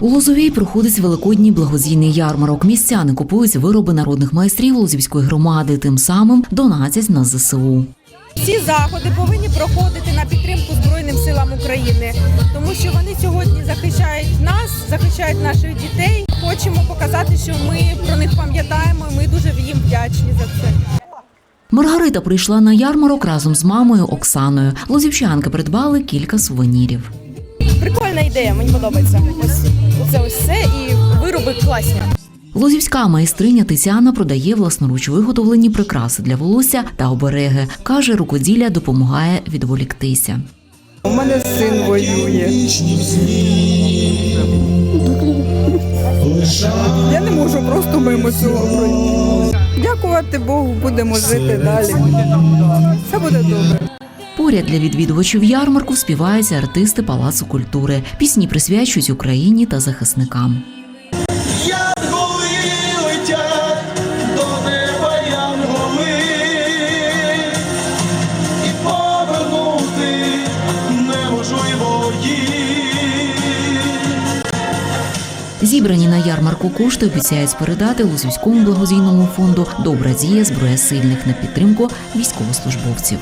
У Лозовій проходить великодній благодійний ярмарок. Містяни купують вироби народних майстрів Лозівської громади, тим самим донатять на ЗСУ. Всі заходи повинні проходити на підтримку Збройним силам України, тому що вони сьогодні захищають нас, захищають наших дітей. Хочемо показати, що ми про них пам'ятаємо. і Ми дуже їм вдячні за це. Маргарита прийшла на ярмарок разом з мамою Оксаною. Лозівчанки придбали кілька сувенірів. Прикольна ідея, мені подобається. Ось це ось все і вироби класні. Лозівська майстриня Тетяна продає власноруч виготовлені прикраси для волосся та обереги. Каже, рукоділля допомагає відволіктися. У мене син воює. Я не можу просто мимо цього пройти. Дякувати Богу, будемо жити далі. Все буде добре. Поряд для відвідувачів ярмарку співаються артисти Палацу культури. Пісні присвячують Україні та захисникам. Зібрані на ярмарку кошти обіцяють передати Лозівському благодійному фонду Добра дія зброя сильних на підтримку військовослужбовців.